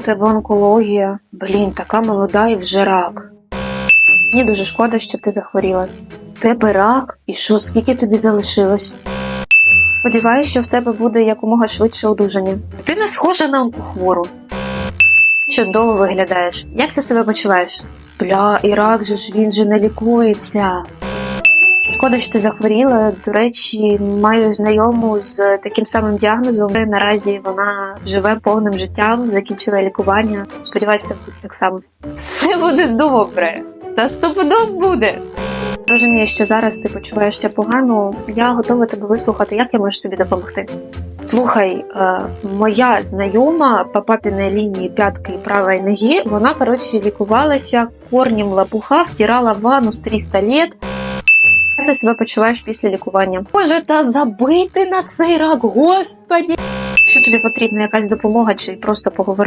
тебе онкологія. Блін, така молода і вже рак. Мені дуже шкода, що ти захворіла. Тебе рак? І що, скільки тобі залишилось? Сподіваюсь, що в тебе буде якомога швидше одужання. Ти не схожа на онкохвору. Чудово виглядаєш. Як ти себе почуваєш? Бля, і рак же ж він же не лікується. Шкода, що ти захворіла. До речі, маю знайому з таким самим діагнозом. Наразі вона живе повним життям, закінчила лікування. Сподіваюся, тебе буде так само. Все буде добре. Та стопудов буде. Розумію, що зараз ти почуваєшся погано. Я готова тебе вислухати. Як я можу тобі допомогти? Слухай, е, моя знайома по папіній лінії п'ятки і правої ноги, вона коротше лікувалася корнем лопуха, втирала в ванну з 300 літ. Ти себе почуваєш після лікування? Боже, та забити на цей рак, господі. Якщо тобі потрібна якась допомога чи просто поговорити,